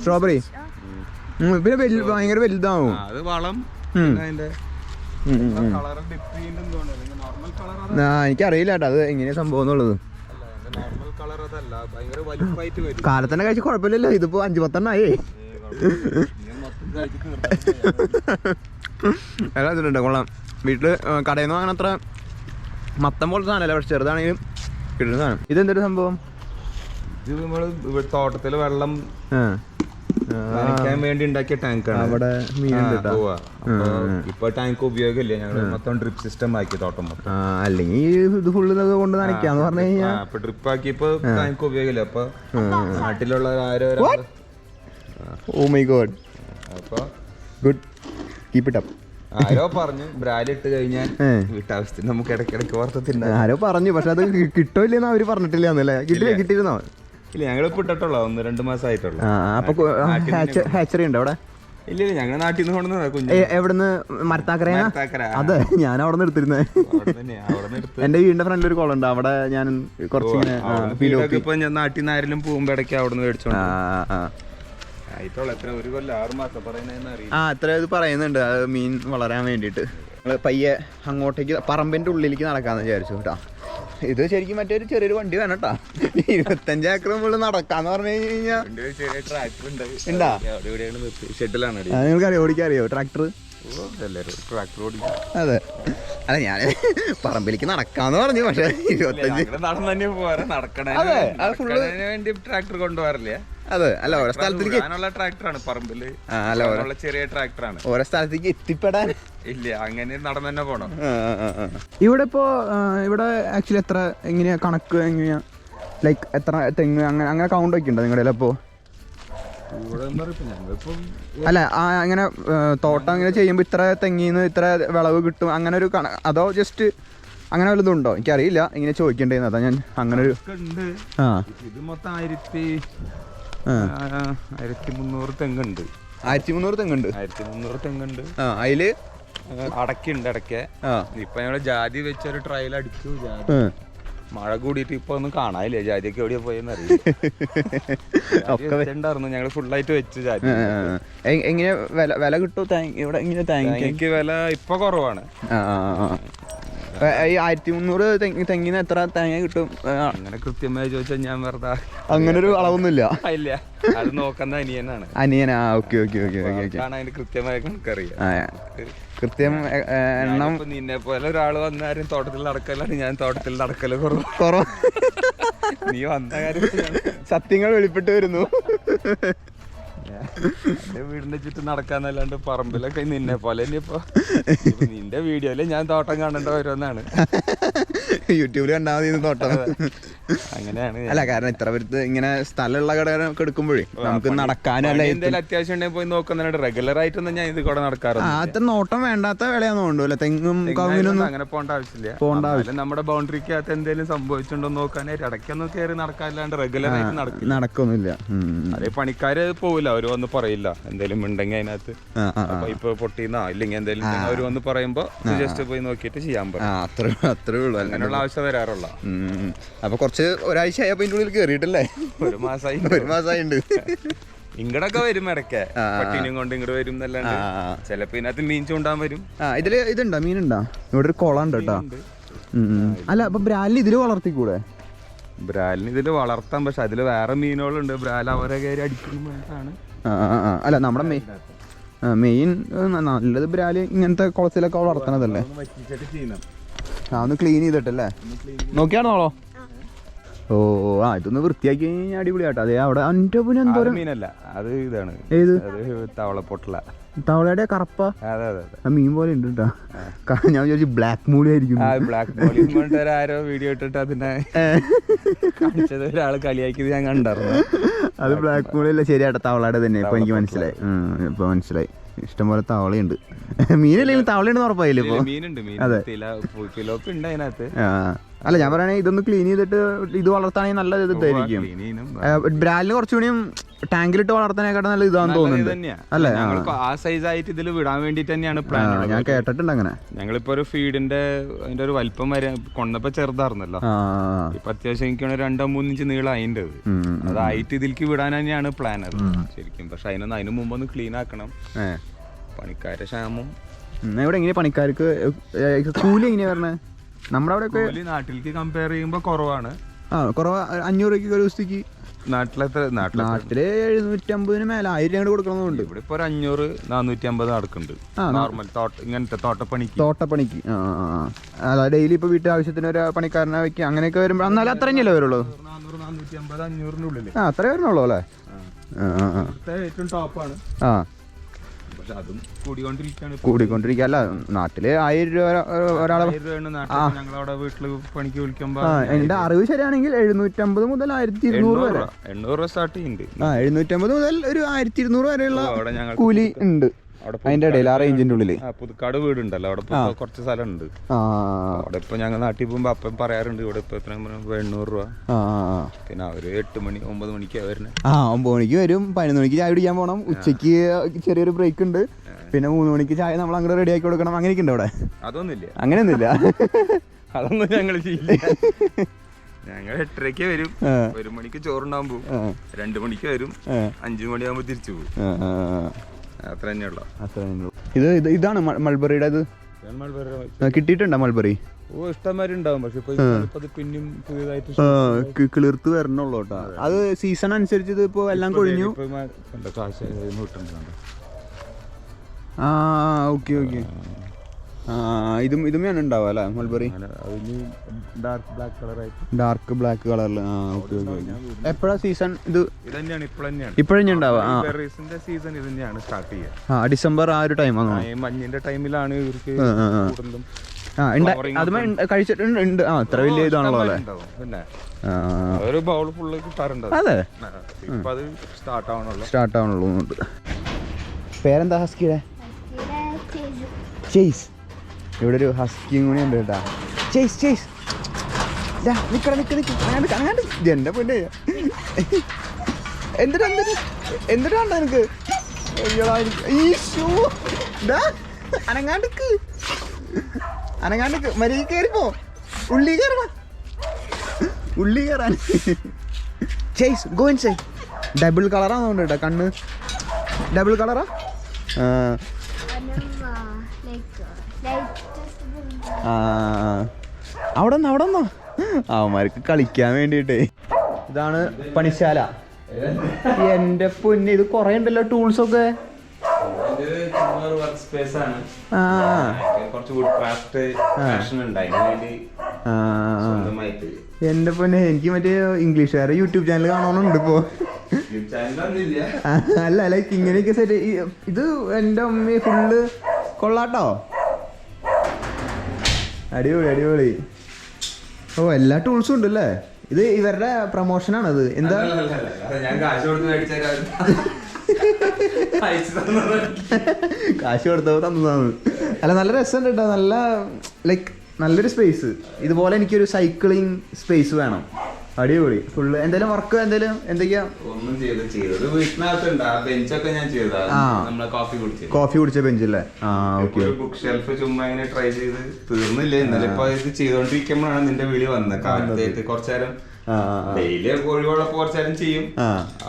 സ്ട്രോബെറി പിന്നെ വലു ഭയങ്കര വലുതാവും. അത് വളം. പിന്നെ എനിക്കറിയില്ല കേട്ടോ അത് എങ്ങനെയാ സംഭവം എന്നുള്ളത്. അല്ല നോർമൽ കളർ അതല്ല ഭയങ്കര വലുപ്പമായിട്ട് വരും. കാലത്ത് തന്നെ കഴിച്ച് കുഴപ്പമില്ലല്ലോ ഇതിപ്പോ അഞ്ചു പത്തെണ്ണായേ. എല്ലാം ഇതിലുണ്ട് കൊള്ളാം. വീട്ടിൽ കടയിൽ നിന്ന് അങ്ങനെ അത്ര മത്തം പോലത്തെ സാധനമല്ല പക്ഷെ ചെറുതാണെങ്കിലും കിട്ടുന്ന സാധനം. ഇതെന്തൊരു സംഭവം? ഇത് നമ്മൾ തോട്ടത്തിൽ വെള്ളം നനയ്ക്കാൻ വേണ്ടി ഉണ്ടാക്കിയ ടാങ്കാണ് അവിടെ ഇപ്പൊ ടാങ്ക് ഉപയോഗമില്ല. ഞങ്ങൾ മൊത്തം ഡ്രിപ്പ് സിസ്റ്റം ആക്കി തോട്ടം മൊത്തം. അല്ലെങ്കിൽ ഇത് ഫുള്ള് കൊണ്ട് നനയ്ക്കാന്ന് പറഞ്ഞു കഴിഞ്ഞാൽ അപ്പൊ ഡ്രിപ്പ് ആക്കിയപ്പോ ടാങ്ക് ഉപയോഗമില്ല അപ്പൊ നാട്ടിലുള്ള ആരോ ഓ മൈ ഗോഡ് അപ്പൊ ഗുഡ് കീപ് ഇറ്റ് അപ്പ് ആരോ പറഞ്ഞു ബ്രാൽ ഇട്ട് കഴിഞ്ഞാൽ. വീട്ടാവശ്യത്തിന് നമുക്ക് ഇടയ്ക്കിടയ്ക്ക് ഓർത്ത തിന്നാം ആരോ പറഞ്ഞു പക്ഷെ അത് കിട്ടില്ലെന്ന് അവർ പറഞ്ഞിട്ടില്ല എന്നല്ലേ കിട്ടില്ല? കിട്ടിയിരുന്നോ? ഇല്ല ഞങ്ങൾ ഇട്ടിട്ടുള്ളൂ ഒന്ന് രണ്ട് മാസം ആയിട്ടുള്ളൂ അപ്പൊ ഹാച്ചറി ഉണ്ട് അവിടെ? ഇല്ല ഇല്ല ഞങ്ങളുടെ നാട്ടിൽ നിന്ന് കൊണ്ടുവന്നതാ കുഞ്ഞ്. എവിടുന്ന്? മരത്താക്കര. അതെ ഞാൻ അവിടെ നിന്ന് എടുത്തിരുന്നേ എന്റെ വീടിന്റെ ഫ്രണ്ടിൽ ഒരു കുളമുണ്ട് അവിടെ ഞാൻ കുറച്ചിങ്ങനെ ഇപ്പൊ ഞാൻ നാട്ടിൽ നിന്ന് ആരെങ്കിലും പോകുമ്പോ ഇടയ്ക്ക് അവിടെ നിന്ന് മേടിച്ചോണ്ട് ആ അത്ര ഇത് പറയുന്നുണ്ട്. മീൻ വളരാൻ വേണ്ടിട്ട് നമ്മൾ പയ്യെ അങ്ങോട്ടേക്ക് പറമ്പിന്റെ ഉള്ളിലേക്ക് നടക്കാന്ന് വിചാരിച്ചു കേട്ടാ. ഇത് ശരിക്കും മറ്റൊരു ചെറിയൊരു വണ്ടി വേണം കേട്ടാ ഇരുപത്തഞ്ച് ഏക്കർ മുകളിൽ നടക്കാന്ന് പറഞ്ഞു കഴിഞ്ഞാൽ നിങ്ങൾക്ക് അറിയോ ഓടിക്കാൻ അറിയോ ട്രാക്ടർ അതെ അതെ. അല്ല ഞാൻ പറമ്പിലേക്ക് നടക്കാന്ന് പറഞ്ഞു പക്ഷെ ഇരുപത്തഞ്ച് നടന്നു തന്നെ പോരാ നടക്കണേ അതെ, അത് full- വേണ്ടി ട്രാക്ടർ കൊണ്ടുപോകാറില്ല അതെ അല്ല ഓരോ സ്ഥലത്തേക്ക് ഞാനുള്ള ട്രാക്ടറാണ് പറമ്പിൽ. അല്ല ഓരോ ചെറിയ ട്രാക്ടറാണ് ഓരോ സ്ഥലത്തേക്ക് എത്തിപ്പെടാൻ. ഇല്ല അങ്ങനെ നടന്നു തന്നെ പോണം. ഇവിടെ ഇപ്പോ ഇവിടെ ആക്ച്വലി എത്ര എങ്ങനെയാ കണക്ക് എങ്ങനെയാ? ലൈക്ക് എത്ര തെങ്ങ് അങ്ങനെ അങ്ങനെ കൗണ്ട് ഒക്കെ ഉണ്ടോ നിങ്ങളുടെ അപ്പോ? അല്ല ആ അങ്ങനെ തോട്ടം അങ്ങനെ ചെയ്യുമ്പോ ഇത്ര തെങ്ങിന്ന് ഇത്ര വിളവ് കിട്ടും അങ്ങനെ ഒരു കണ അതോ ജസ്റ്റ് അങ്ങനെ വല്ലതും ഉണ്ടോ? എനിക്കറിയില്ല ഇങ്ങനെ ചോദിക്കണ്ടേന്ന് അതാ ഞാൻ അങ്ങനെ ഒരു ഉണ്ട് ആ. ഇത് മൊത്തം ആയിരത്തി ആയിരത്തി മുന്നൂറ് തെങ്ങുണ്ട്. ആയിരത്തി മുന്നൂറ് തെങ്ങുണ്ട്? ആയിരത്തി മുന്നൂറ് തെങ്ങുണ്ട്. ആ അതിൽ ഇടയ്ക്ക്. ആ. ഇപ്പൊ ഞങ്ങൾ ജാതി വെച്ചൊരു ട്രയൽ അടിച്ചു ജാതി. മഴ കൂടിയിട്ട് ഇപ്പൊ ഒന്നും കാണാനില്ല ജാതിയൊക്കെ എവിടെയാ പോയെന്ന് അറിയാം ഞങ്ങൾ ഫുള്ളായിട്ട് വെച്ചു ജാതി. എങ്ങനെ വില വില കിട്ടുമോ ഇവിടെ എങ്ങനെ തേങ്ങയ്ക്ക് വില ഇപ്പൊ കുറവാണ്. ഈ ആയിരത്തി മുന്നൂറ് തെങ്ങ് തെങ്ങിന് എത്ര തേങ്ങ കിട്ടും? അങ്ങനെ കൃത്യമായി ചോദിച്ചാൽ ഞാൻ വെറുതെ അങ്ങനെ ഒരു അളവൊന്നുമില്ല ഇല്ല. അത് നോക്കുന്ന അനിയനാണ്. അനിയനാ? ഓക്കെ ഓക്കെ ഓക്കെ ഓക്കെ അതിന് കൃത്യമായ കണക്കറിയാം കൃത്യം എണ്ണം നിന്നെ പോലെ ഒരാൾ വന്നാലും തോട്ടത്തിൽ നടക്കലാണ്. ഞാൻ തോട്ടത്തിൽ നടക്കൽ കുറവ്. കുറവ്. നീ വന്ന കാര്യം സത്യങ്ങൾ വെളിപ്പെട്ട് വരുന്നു. എന്റെ വീടിന്റെ ചുറ്റും നടക്കാന്നല്ലാണ്ട് പറമ്പിലൊക്കെ നിന്നെ പോലെ തന്നെ ഇപ്പൊ ഇപ്പൊ നിന്റെ വീഡിയോയിൽ ഞാൻ തോട്ടം കാണേണ്ട ഓരോന്നാണ്. യൂട്യൂബിൽ കണ്ടാൽ മതി തോട്ടം. അങ്ങനെയാണ്. അല്ല കാരണം ഇത്ര പേരുത്ത് ഇങ്ങനെ സ്ഥലമുള്ള കടകളൊക്കെ എടുക്കുമ്പോഴേ നമുക്ക് നടക്കാനും അല്ല എന്തെങ്കിലും അത്യാവശ്യം ഉണ്ടെങ്കിൽ പോയി നോക്കുന്നുണ്ട് റെഗുലർ ആയിട്ടൊന്നും ഞാൻ ഇത് കൂടെ നടക്കാറുണ്ട് അത്ര നോട്ടം വേണ്ടാത്ത വിളയാന്ന് അല്ലെ? തെങ്ങും കവുങ്ങിനൊന്നും അങ്ങനെ പോകേണ്ട ആവശ്യമില്ല. പോകേണ്ട ആവശ്യം. നമ്മുടെ ബൗണ്ടറിക്കകത്ത് എന്തെങ്കിലും സംഭവിച്ചിട്ടുണ്ടോ നോക്കാനായിട്ട് ഇടയ്ക്കൊന്നും കയറി നടക്കാല്ലാണ്ട് റെഗുലർ ആയിട്ട് നടക്കും നടക്കൊന്നുമില്ല. അതേ പണിക്കാര് പോവില്ല അവർ വന്ന് പറയില്ല. എന്തെങ്കിലും ഉണ്ടെങ്കിൽ അതിനകത്ത്. പൈപ്പ് പൊട്ടിന്നാ ഇല്ലെങ്കിൽ എന്തെങ്കിലും അവർ വന്ന് പറയുമ്പോ ജസ്റ്റ് പോയി നോക്കിയിട്ട് ചെയ്യാൻ പറ്റും അത്ര അത്രേ ഉള്ളൂ. അങ്ങനെയുള്ള ആവശ്യം വരാറുള്ള. അപ്പൊ കുറച്ച് ഒരാഴ്ച ആയപ്പോ ഇതിന്റെ ഉള്ളിൽ കേറിയിട്ടല്ലേ? ഒരു മാസമായി ഒരു മാസമായിണ്ട് ഇങ്ങടൊക്കെ വരും ഇടയ്ക്ക്. പട്ടീനും കൊണ്ട് ഇങ്ങോട്ട് വരും എന്നല്ലാണ്ട്. ചിലപ്പോ ഇതിനകത്ത് മീൻ ചൂണ്ടാൻ വരും. ഇതിൽ ഇതുണ്ടോ? മീനുണ്ടോ? ഇവിടെ ഒരു കുളം ഉണ്ട് കേട്ടോ. അല്ല അപ്പൊ ബ്രാലിൽ ഇതിൽ വളർത്തിക്കൂടെ? ബ്രാലിന് ഇതിൽ വളർത്താം പക്ഷെ അതിൽ വേറെ മീനുകളുണ്ട്. ബ്രാൽ അവരെ കയറി അടിക്കുന്നതാണ്. അല്ല നമ്മുടെ മെയിൻ മെയിൻ നല്ലത് ബ്രാലി ഇങ്ങനത്തെ കുളത്തിലൊക്കെ വളർത്തണതല്ലേ ആ ഒന്ന് ക്ലീൻ ചെയ്തിട്ടല്ലേ? നോക്കിയാണോളോ ഓ ആ ഇതൊന്ന് വൃത്തിയാക്കി കഴിഞ്ഞാൽ അടിപൊളിയാട്ടോ. അതെ അവിടെ എന്റെ പിന്നെ മീനല്ല അത് ഇതാണ്. ഏത്? തവളപ്പൊട്ടല. തവളയുടെ കറപ്പ മീൻ പോലെ ഉണ്ട് കേട്ടോ ഞാൻ വിചാരിച്ചു ബ്ലാക്ക് മൂളി ആയിരിക്കും. ബ്ലാക്ക് കൊണ്ട് ആരോ വീഡിയോ ഇട്ടിട്ട് അതിനെ കാണിച്ചത് ഒരാൾ കളിയാക്കിയത് ഞാൻ കണ്ടായിരുന്നു അത് ബ്ലാക്ക് മൂളി അല്ല ശരിയാട്ടോ തവളയുടെ തന്നെ. ഇപ്പൊ എനിക്ക് മനസ്സിലായി. ഇപ്പൊ മനസ്സിലായി. ഇഷ്ടംപോലെ തവളയുണ്ട്. മീനില്ലെങ്കിലും തവളയുണ്ടെന്ന് ഉറപ്പായില്ലേ ഇപ്പൊ? മീനുണ്ട് മീൻ അതെ. കിലോപ്പ് ഉണ്ട് അതിനകത്ത്. ആ. അല്ല ഞാൻ പറയണേ ഇതൊന്ന് ക്ലീൻ ചെയ്തിട്ട് ഇത് വളർത്താണെങ്കിൽ നല്ല ഇതായിരിക്കും. ബ്രാലിന് കുറച്ചുകൂടിയും ടാങ്കിലിട്ട് വളർത്താനേക്കാട്ടും നല്ല ഇതാന്ന് തോന്നുന്നു തോന്നുന്നുണ്ട്. അല്ലേ? ആ. സൈസ് ആയിട്ട് ഇതിൽ വിടാൻ വേണ്ടിട്ട് തന്നെയാണ് പ്ലാൻ ഞാൻ കേട്ടിട്ടുണ്ട് അങ്ങനെ. ഞങ്ങളിപ്പോ ഒരു ഫീഡിന്റെ അതിന്റെ ഒരു വലിപ്പം വരെ കൊണ്ടപ്പോ ചെറുതായിരുന്നല്ലോ. ഇപ്പൊ അത്യാവശ്യം എനിക്ക് രണ്ടോ മൂന്നിഞ്ച് നീളം അതിന്റെ അത്. അതായിട്ട് ഇതിലേക്ക് വിടാൻ തന്നെയാണ് പ്ലാൻ അത് ശരിക്കും. പക്ഷെ അതിനൊന്ന് അതിനു മുമ്പ് ഒന്ന് ക്ലീൻ ആക്കണം. പണിക്കാരെ ക്ഷാമം. ഇവിടെ എങ്ങനെയാ പണിക്കാർക്ക്? കൂലി എങ്ങനെയാ പറഞ്ഞത് നമ്മുടെ അവിടെയൊക്കെ നാട്ടിലേക്ക് കമ്പയർ ചെയ്യുമ്പോ കുറവാണ്. ആ കുറവ്. അഞ്ഞൂറ് രൂപയ്ക്ക് ഒരു ദിവസത്തേക്ക്. നാട്ടിലെത്ര നാട്ടിലെ നാട്ടിൽ എഴുന്നൂറ്റമ്പതിന് മേലെ ആയിരം അങ്ങോട്ട് കൊടുക്കണമെന്നുണ്ട് ഇവിടെ ഇപ്പൊ ഒരു അഞ്ഞൂറ് നാനൂറ്റി അമ്പത് നടക്കുന്നുണ്ട് നോർമൽ തോട്ട ഇങ്ങനത്തെ തോട്ടപ്പണിക്ക്. തോട്ടപ്പണിക്ക്. ആ. ഡെയിലി ഇപ്പൊ വീട്ടിൽ ആവശ്യത്തിന് ഒരു പണിക്കാരനെ വെക്കുക അങ്ങനെയൊക്കെ വരുമ്പോൾ എന്നാലും അത്ര തന്നെയല്ലേ വരുള്ളൂ? നാനൂറ് നാനൂറ്റി അമ്പത് അഞ്ഞൂറിന്റെ ഉള്ളിൽ. ആ അത്രേ വരുന്നുള്ളൂ അല്ലേ? ഏറ്റവും ടോപ്പാണ് ആ. പക്ഷെ അതും കൂടിക്കൊണ്ടിരിക്കുകയാണ് ഇപ്പൊ. കൂടിക്കൊണ്ടിരിക്കുക. അല്ല നാട്ടിൽ ആയിരം രൂപ ഒരാളെ ഞങ്ങളവിടെ വീട്ടിൽ പണിക്ക് വിളിക്കുമ്പോ എന്റെ അറിവ് ശരിയാണെങ്കിൽ എഴുന്നൂറ്റമ്പത് മുതൽ ആയിരത്തി ഇരുന്നൂറ് വരെ. എണ്ണൂറ് രൂപ സ്റ്റാർട്ട് ചെയ്യുന്നുണ്ട് ആ എഴുന്നൂറ്റമ്പത് മുതൽ ഒരു ആയിരത്തി ഇരുന്നൂറ് വരെയുള്ള കൂലി ഉണ്ട്. അതിന്റെ ഇടയിൽ ആ റേഞ്ചിന്റെ ഉള്ളിൽ. പുതുക്കാട് വീടുണ്ടല്ലോ. അവിടെ കുറച്ച് സ്ഥലം ഉണ്ട് ആ. അവിടെ ഇപ്പൊ ഞങ്ങൾ നാട്ടിൽ പോകുമ്പോ അപ്പം പറയാറുണ്ട് ഇവിടെ ഇപ്പൊ എത്ര എണ്ണൂറ് രൂപ. പിന്നെ അവർ എട്ട് മണി ഒമ്പത് മണിക്കാ വരുന്നത് ആ ഒമ്പത് മണിക്ക് വരും പതിനൊന്ന് മണിക്ക് ചായ കുടിക്കാൻ പോകണം ഉച്ചയ്ക്ക് ചെറിയൊരു ബ്രേക്ക് ഉണ്ട്. പിന്നെ മൂന്ന് മണിക്ക് ചായ നമ്മൾ അങ്ങനെ റെഡി ആക്കി കൊടുക്കണം. അങ്ങനെയൊക്കെ ഉണ്ട് അവിടെ? അതൊന്നുമില്ല. അങ്ങനെയൊന്നുമില്ല. അതൊന്നും ഞങ്ങൾ ചെയ്യില്ല. ഞങ്ങൾ എട്ടരക്ക് വരും. ഒരു മണിക്ക് ചോറുണ്ടാകുമ്പോ പോകും ആ, മണിക്ക് വരും. അഞ്ചു മണിയാകുമ്പോ തിരിച്ചു പോകും. അത്ര തന്നെയുള്ള അത്രേ ഉള്ളൂ. ഇത് ഇത് ഇതാണ് മൾബറിയുടെ ഇത്? കിട്ടിയിട്ടുണ്ടോ മൾബറി? ഓ ഇഷ്ടംമാരി ഉണ്ടാവും പക്ഷെ പിന്നെയും പുതിയതായിട്ട് കിളിർത്ത് വരണുള്ളൂ കേട്ടോ. അത്. സീസൺ അനുസരിച്ച് ഇത് എല്ലാം കൊഴിഞ്ഞു. ആ ഓക്കെ ഓക്കെ. ഇതും ഇതും ഞാൻ ഉണ്ടാവും അല്ലേ മൾബറി? അതിന് ഡാർക്ക് ബ്ലാക്ക് കളറായിട്ട് ഡാർക്ക് ബ്ലാക്ക് കളറിൽ ആ ഓക്കെ ഓക്കെ എപ്പോഴാ സീസൺ ഇത്? ഇത് തന്നെയാണ് ഉണ്ടാവുക? ആ ബെറീസിന്റെ സീസൺ ഇത് തന്നെയാണ് സ്റ്റാർട്ട് ചെയ്യുക. ആ ഡിസംബർ ആ ഒരു ടൈം ആണോ? മഞ്ഞിന്റെ ടൈമിലാണ് ഇവർക്ക് ആ. കൂടുതലും കഴിച്ചിട്ടുണ്ട് ഉണ്ട് ആ അത്ര വലിയ ഇതാണല്ലോ അല്ലേ? പിന്നെ ഒരു ബൗൾ ഫുള്ള് കിട്ടാറുണ്ട് അതെ. സ്റ്റാർട്ട് ആവണല്ലോ. സ്റ്റാർട്ട് ആവണുള്ളൂ പേരെന്താ ഹസ്കിയുടെ? ചേസ് ഇവിടെ ഒരു ഹസ്കിയും കൂടി ഉണ്ട് കേട്ടാ. ചേസ് ചേസ് നിക്കട നിക്ക നിക്ക. അങ്ങാണ്ട് അങ്ങാണ്ട് എന്റെ പൊന്നെ എന്തിനാ എന്തിനാണ്ട നിനക്ക്? അയ്യോടാ എനിക്ക്- ഈശോ അനങ്ങാണ്ടിക്ക് അനങ്ങാണ്ടിക്ക് മരി കയറിപ്പോ ഉള്ളി കയറണ ഉള്ളി കയറാൻ ചേസ് ഗോ ഇൻ സൈ ഡബിൾ കളറാന്ന് കേട്ടോ കണ്ണ്. ഡബിൾ കളറാ അവിടെ നിന്ന് അവിടെ നിന്നോ. അവന്മാർക്ക് കളിക്കാൻ വേണ്ടിയിട്ടേ. ഇതാണ് പണിശാല. എന്റെ പൊന്നെ ഇത് കൊറേ ഉണ്ടല്ലോ ടൂൾസ് ഒക്കെ. എന്റെ പൊന്നെ എനിക്ക് മറ്റേ ഇംഗ്ലീഷുകാരെ യൂട്യൂബ് ചാനൽ കാണണമെന്നുണ്ട് ഇപ്പോ. അല്ല ലൈക്ക് ഇങ്ങനെയൊക്കെ സെറ്റ് ഇത് എന്റെ അമ്മ ഫുള്ള് കൊള്ളാട്ടോ. അടിപൊളി അടിപൊളി. ഓ എല്ലാ ടൂൾസും ഉണ്ട് അല്ലേ ഇത് ഇവരുടെ പ്രൊമോഷൻ ആണ് ഞാൻ എന്താ? കാശ് കൊടുത്തോ തന്നതാണ്. അല്ല നല്ല രസമുണ്ട് കേട്ടോ നല്ല ലൈക്ക് നല്ലൊരു സ്പേസ് ഇതുപോലെ എനിക്കൊരു സൈക്ലിംഗ് സ്പേസ് വേണം. അടിപൊളി. ഫുള്ള് എന്തെങ്കിലും വർക്ക് എന്തെങ്കിലും എന്തൊക്കെയാ? ഒന്നും ചെയ്ത് ചെയ്തത് വീട്ടിനകത്തുണ്ട്. ആ ബെഞ്ചൊക്കെ ഞാൻ ചെയ്താ ആ. നമ്മളെ കോഫി കുടിച്ചത് കോഫി കുടിച്ച ബെഞ്ചല്ലേ ആ ഓക്കെ ബുക്ക് ഷെൽഫ് ചുമ്മാ ഇങ്ങനെ ട്രൈ ചെയ്ത് തീർന്നില്ല. ഇന്നലെ ഇപ്പൊ ഇത് ചെയ്തോണ്ടിരിക്കുമ്പോഴാണ് നിന്റെ വിളി വന്നത്. കാലത്തേക്ക് കുറച്ചേരം. ഡെയിലി കോഴിവളപ്പ് കുറച്ചേരം ചെയ്യും.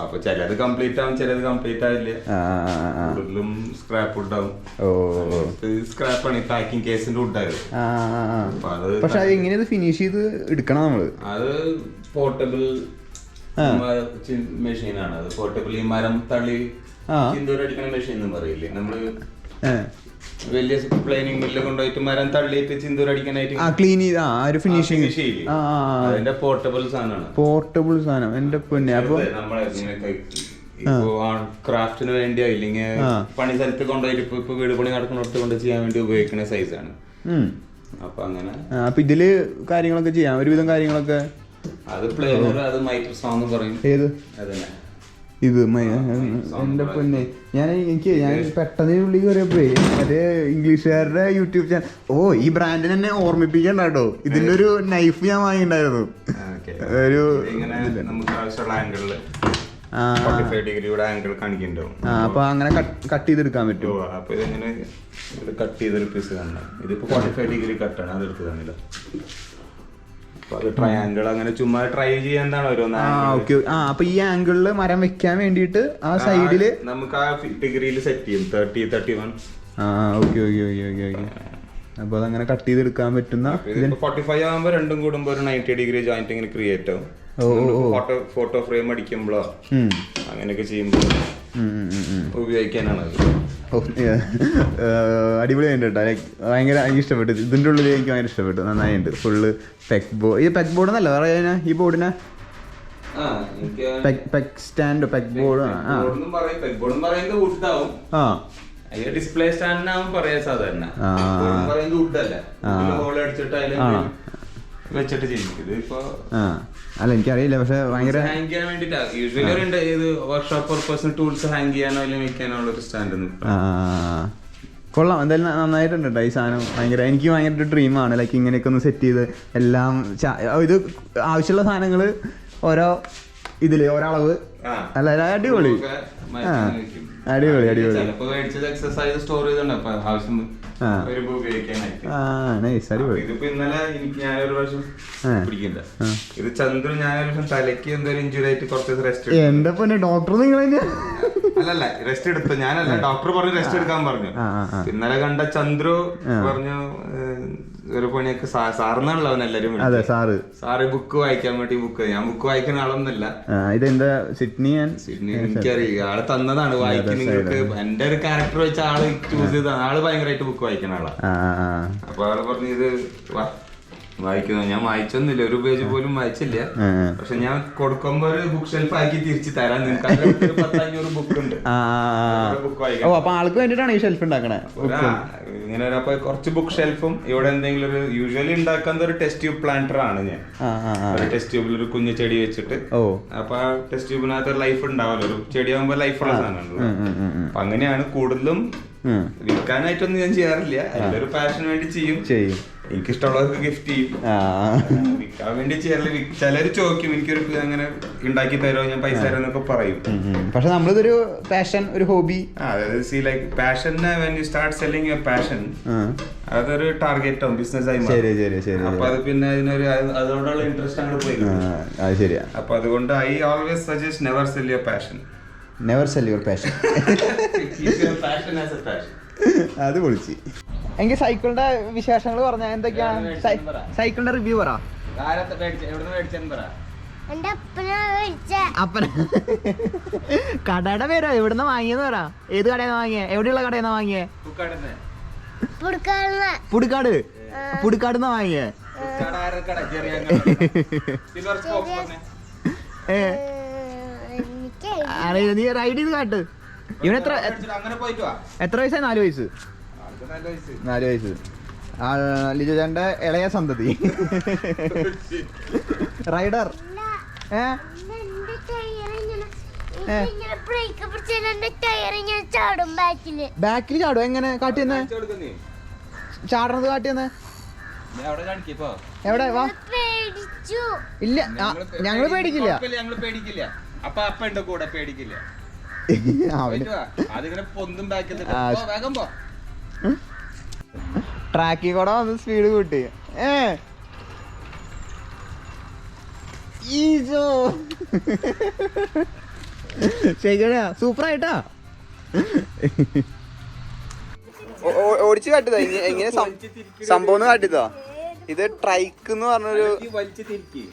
അപ്പൊ ചിലത് കംപ്ലീറ്റ് ആവും ചിലത് കംപ്ലീറ്റ് ആവില്ല. കൂടുതലും സ്ക്രാപ്പ് ഉണ്ടാവും സ്ക്രാപ്പ് ആണ് പാക്കിംഗ് കേസിന്റെ ഉണ്ടായത് പക്ഷെ അത് എങ്ങനെ ഇത് ഫിനിഷ് ചെയ്ത് എടുക്കണം നമ്മൾ? അത് പോർട്ടബിൾ മെഷീനാണ് അത് പോർട്ടബിൾ ഈ മരം തള്ളി ചിന്തോരടിക്കണ മെഷീൻ എന്ന് പറയില്ലേ? നമ്മൾ വലിയ പ്ലെയിനിങ് മില്ല് കൊണ്ടുപോയിട്ട് മരം തള്ളിയിട്ട് ചിന്തൂരടിക്കാനായിട്ട് ആ ക്ലീൻ ചെയ്ത് ആ ഒരു ഫിനിഷിങ് ആ അതിന്റെ പോർട്ടബിൾ സാധനമാണ്. പോർട്ടബിൾ സാധനം. എന്റെ പൊന്നെ. അപ്പൊ നമ്മളെ ഇപ്പൊ ക്രാഫ്റ്റിന് വേണ്ടിയോ ഇല്ലെങ്കിൽ. പണി സ്ഥലത്ത് കൊണ്ടുപോയിട്ട് ഇപ്പൊ ഇപ്പൊ വീട് പണി നടക്കുന്നിടത്ത് കൊണ്ട് ചെയ്യാൻ വേണ്ടി ഉപയോഗിക്കുന്ന സൈസാണ്. അപ്പൊ അങ്ങനെ അപ്പൊ ഇതിൽ കാര്യങ്ങളൊക്കെ ചെയ്യാം. ഒരുവിധം കാര്യങ്ങളൊക്കെ അത് അത് എന്ന് പറയും. ഏത്? അതന്നെ. ഇത് എന്റെ പൊന്നെ. ഞാൻ എനിക്ക് ഞാൻ പെട്ടെന്ന് ഉള്ളിൽ കയറിയപ്പോഴേ മറ്റേ ഇംഗ്ലീഷുകാരുടെ യൂട്യൂബ് ചാനൽ ഓ ഈ ബ്രാൻഡിനെ എന്നെ ഓർമ്മിപ്പിക്കണ്ട കേട്ടോ ഇതിന്റെ ഒരു നൈഫ് ഞാൻ വാങ്ങിണ്ടായിരുന്നു ഒരു ആ. അപ്പൊ അങ്ങനെ കട്ട് ചെയ്തെടുക്കാൻ പറ്റും. ഓ, അപ്പൊ ഇതിങ്ങനെ ഇത് കട്ട് ചെയ്തൊരു പീസ് കാണണം. ഇതിപ്പോ ഫോർട്ടി ഫൈവ് ഡിഗ്രി കട്ടാണ് അതെടുത്ത് തന്നില്ല കാണില്ല. ട്രയാങ്കിൾ അങ്ങനെ ചുമ്മാ ട്രൈ ചെയ്യാന്താണ് ഓരോന്ന് ആ. ഓക്കെ ആ അപ്പൊ ഈ ആംഗിളിൽ മരം വെക്കാൻ വേണ്ടിയിട്ട് ആ സൈഡിൽ നമുക്ക് ആ ഡിഗ്രിയിൽ സെറ്റ് ചെയ്യും തേർട്ടി തേർട്ടി വൺ ആ okay okay okay okay okay അപ്പൊ അതങ്ങനെ കട്ട് ചെയ്തെടുക്കാൻ പറ്റുന്ന ഫോർട്ടി ഫൈവ് ആകുമ്പോൾ രണ്ടും കൂടുമ്പോൾ ഒരു നയന്റി ഡിഗ്രി ജോയിന്റ് ഇങ്ങനെ ക്രിയേറ്റ് ആവും. ഫോട്ടോ ഫോട്ടോ ഫ്രെയിം അടിക്കുമ്പോഴോ അങ്ങനെയൊക്കെ ചെയ്യുമ്പോൾ. ഉപയോഗിക്കാനാണ് അടിപൊളിയായിട്ട് കേട്ടോ. ലൈക്ക് ഭയങ്കര എനിക്ക് ഇഷ്ടപ്പെട്ടു. ഇതിന്റെ ഉള്ളിൽ എനിക്ക് ഭയങ്കര ഇഷ്ടപ്പെട്ടു. നന്നായിട്ടുണ്ട് ഫുള്ള് പെക് ബോർഡ് ഈ പെക് ബോർഡ് എന്നല്ല പറയാ ഈ ബോർഡിനെ peg peg stand peg board ആ പെഗ് ബോർഡും പറയുന്നത് വുഡാവും ആ. ഡിസ്പ്ലേ സ്റ്റാൻഡിനാവും പറയാ സാധാരണ. പറയുന്നത് വുഡല്ല. ഹോൾ അടിച്ചിട്ട് അതിൽ? വെച്ചിട്ട് ചെയ്യും ഇതിപ്പോ ആ. അല്ല എനിക്കറിയില്ല പക്ഷെ ഭയങ്കര ഹാങ് ചെയ്യാൻ വേണ്ടിട്ടാ യൂഷ്വലി ഉണ്ട് ഇത് വർക്ക്ഷോപ്പ് പർപ്പസിന് ടൂൾസ് ഹാങ് ചെയ്യാനോ അല്ലെങ്കിൽ വെക്കാനോ ഉള്ള ഒരു സ്റ്റാൻഡ്. കൊള്ളാം. എന്തായാലും നന്നായിട്ടുണ്ട് കേട്ടോ ഈ സാധനം. ഭയങ്കര എനിക്ക് ഭയങ്കര ഒരു ഡ്രീമാണ് ലൈക്ക് ഇങ്ങനെയൊക്കെ ഒന്ന് സെറ്റ് ചെയ്ത് എല്ലാം ഇത് ആവശ്യമുള്ള സാധനങ്ങൾ ഓരോ ഇതിൽ ഒരളവ് അല്ല അല്ല, അടിപൊളി. ആ, അടിപൊളി അടിപൊളി. ചിലപ്പോ മേടിച്ചത് എക്സസൈസ് സ്റ്റോർ ചെയ്തോണ്ട് അപ്പൊ ആവശ്യം. വരുമ്പോ ഉപയോഗിക്കാനായിട്ട് ആ നൈസ് അടിപൊളി. ഇതിപ്പോ ഇന്നലെ എനിക്ക് ഞാനൊരു പ്രാവശ്യം ആ. ഇത് ചന്ദ്രു ഞാനൊരു പ്രാവശ്യം തലയ്ക്ക് എന്തോ ഇഞ്ചുറി ആയിട്ട് കുറച്ച് റെസ്റ്റ് എന്റെ പിന്നെ ഡോക്ടർ നിങ്ങൾ അല്ലല്ല റെസ്റ്റ് എടുത്തു. ഞാനല്ല ഡോക്ടർ പറഞ്ഞു റെസ്റ്റ് എടുക്കാൻ പറഞ്ഞു. ഇന്നലെ കണ്ട ചന്ദ്രു പറഞ്ഞു ഏഹ്, ഒരു പണിയൊക്കെ സാറിനാണല്ലോ അവൻ എല്ലാരും അതെ. സാറ്. സാറ് ബുക്ക് വായിക്കാൻ വേണ്ടി ബുക്ക് ഞാൻ ബുക്ക് വായിക്കുന്ന ആളൊന്നല്ല ആ, ഇതെന്താ? സിഡ്നി സിഡ്നി എനിക്കറിയാം ആൾ തന്നതാണ്. വായിക്കുന്നത് നിങ്ങൾക്ക് എന്റെ ഒരു ക്യാരക്ടർ വെച്ച ആൾ ചൂസ് ചെയ്ത ആൾ ഭയങ്കരമായിട്ട് ബുക്ക് വായിക്കുന്ന ആളാ. അപ്പൊ ആൾ പറഞ്ഞു ഇത് വാ, വായിക്കുന്നു. ഞാൻ വായിച്ചൊന്നുമില്ല. ഒരു പേജ് പോലും വായിച്ചില്ല. പക്ഷെ ഞാൻ കൊടുക്കുമ്പോ ഒരു ബുക്ക് ഷെൽഫ് ആക്കി തിരിച്ചു തരാൻ പത്തഞ്ഞൂറ് ബുക്ക് ഉണ്ട്. ഓ അപ്പൊ ആൾക്ക് വേണ്ടിട്ടാണ് ഈ ഷെൽഫ് ഉണ്ടാക്കണേ? ഇങ്ങനെ കുറച്ച് ബുക്ക് ഷെൽഫും ഇവിടെ എന്തെങ്കിലും ഒരു യൂഷ്വലി ഉണ്ടാക്കുന്ന ഒരു ടെസ്റ്റ് ട്യൂബ് പ്ലാന്റർ ആണ് ഞാൻ. ഒരു ടെസ്റ്റ് ട്യൂബിൽ ഒരു കുഞ്ഞു ചെടി വെച്ചിട്ട്. ഓ. അപ്പൊ ആ ടെസ്റ്റ് ട്യൂബിനകത്ത് ഒരു ലൈഫ് ഉണ്ടാവല്ലോ. ഒരു ചെടിയാകുമ്പോ ലൈഫുള്ള ഉം. അപ്പൊ അങ്ങനെയാണ് കൂടുതലും. വിൽക്കാനായിട്ടൊന്നും ഞാൻ ചെയ്യാറില്ല. എല്ലാവരും പാഷന് വേണ്ടി ചെയ്യും. ചെയ്യും. എനിക്കിഷ്ടമുള്ളവർക്ക് ഗിഫ്റ്റ് ചെയ്യും. വിൽക്കാൻ വേണ്ടി ചെയ്യാറില്ല ചിലർ ചോദിക്കും എനിക്കൊരു അങ്ങനെ ഉണ്ടാക്കി തരുമോ ഞാൻ പൈസ തരാം എന്നൊക്കെ പറയും. പക്ഷെ നമ്മളിതൊരു പാഷൻ ഒരു ഹോബി അതായത് see like passion when you start selling your passion അതൊരു ടാർഗറ്റ് ആവും ബിസിനസ് ആയി. ശരി ശരി ശരി അപ്പൊ അത് പിന്നെ അതിനൊരു അത് അതോടുള്ള ഇൻട്രസ്റ്റ് അങ്ങോട്ട് പോയി ശരിയാ. അപ്പൊ അതുകൊണ്ട് I always suggest never sell your passion never sell your passion passion as a passion അത് പൊളിച്ച്. എങ്കിൽ സൈക്കിളിന്റെ വിശേഷങ്ങൾ പറഞ്ഞ എന്തൊക്കെയാണ് സൈക്കിളിന്റെ റിവ്യൂ പറ. എന്റെ അപ്പനെ കടയുടെ പേരോ? എവിടുന്ന് വാങ്ങിയെന്ന് പറ. ഏത് കടയാണ് വാങ്ങിയ? എവിടെയുള്ള കടയെന്ന് വാങ്ങിയ? പുടിക്കാട്. പുടുക്കാട് വാങ്ങിയേ? ഏ. എനിക്ക് അറിയില്ല നീ റൈഡ് ചെയ്ത് കാട്ട്. ഇവൻ എത്ര എത്ര വയസ്സായി? നാല് വയസ്സ്. നാല് വയസ്സ്. ആ ലിജു ചേട്ടന്റെ ഇളയ സന്തതി. റൈഡർ. ഏ? ബാക്കിൽ ചാടും എങ്ങനെ? കാട്ടിയെന്ന് കാണിച്ചു ചാടണത് കാട്ടിയെന്ന് നീ അവിടെ കാണിക്കിപ്പോ എവിടെ? വാ. പേടിച്ചു. ഇല്ല. ഞങ്ങൾ പേടിക്കില്ല. ഞങ്ങൾ പേടിക്കില്ല. അപ്പൊ അപ്പ ഉണ്ട് കൂടെ പേടിക്കില്ല. ട്രാക്കിൽ കൂടെ വന്ന് സ്പീഡ് കൂട്ടി. ഏ? ഈജോ ശരിയാ സൂപ്പർ ആയിട്ടാ ഓടിച്ചു കാട്ടിതാ എങ്ങനെ സംഭവം കാട്ടിതാ ഇത് ട്രൈക്ക് എന്ന് പറഞ്ഞൊരു വലിച്ചു തിരിക്കി.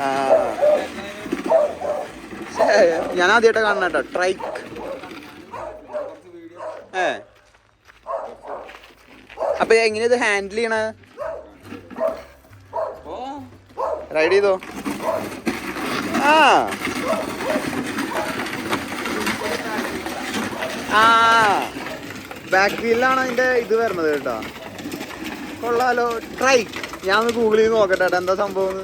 ആ. ഞാൻ ആദ്യമായിട്ട് കാണണം കേട്ടോ ട്രൈക്ക് ഏ. അപ്പൊ എങ്ങനെ ഇത് ഹാൻഡിൽ ചെയ്യണ? റൈഡ് ചെയ്തോ? ആ. ആ. ബാക്ക് വീലിലാണ് അതിന്റെ ഇത് വരുന്നത് കേട്ടോ. കൊള്ളാലോ. ട്രൈക്ക് ഞാൻ ഒന്ന് ഗൂഗിൾ ചെയ്ത് നോക്കട്ടെ എന്താ സംഭവം.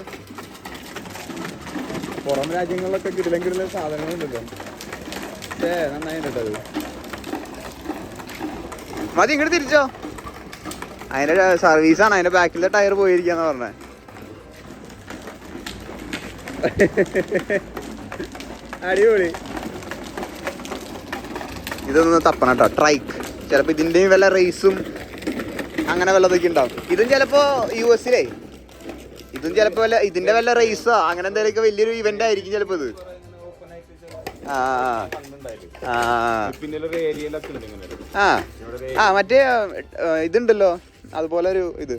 പുറം രാജ്യങ്ങളിലൊക്കെ കിടിലം കിടിലം സാധനങ്ങളുണ്ടല്ലോ. ഏ നന്നായി അത്. മതി ഇങ്ങോട്ട് തിരിച്ചോ. അതിന്റെ സർവീസാണ്. അതിന്റെ ബാക്കിലെ ടയർ പോയിരിക്കാന്ന് പറഞ്ഞേ. അടിപൊളി. ഇതൊന്ന് തപ്പണം കേട്ടോ ട്രൈക്ക് ചിലപ്പോ ഇതിന്റെയും വല്ല റേസും അങ്ങനെ വല്ലതൊക്കെ ഉണ്ടാവും. ഇതും ചിലപ്പോ യു എസിലേ ഇതും ചിലപ്പോ വല്ല ഇതിന്റെ വല്ല റേസോ അങ്ങനെ എന്തെങ്കിലുമൊക്കെ വലിയൊരു ഇവന്റ് ആയിരിക്കും ചിലപ്പോ ഇത്. ആ ആ, മറ്റേ ഇതുണ്ടല്ലോ. അതുപോലെ ഒരു ഇത്.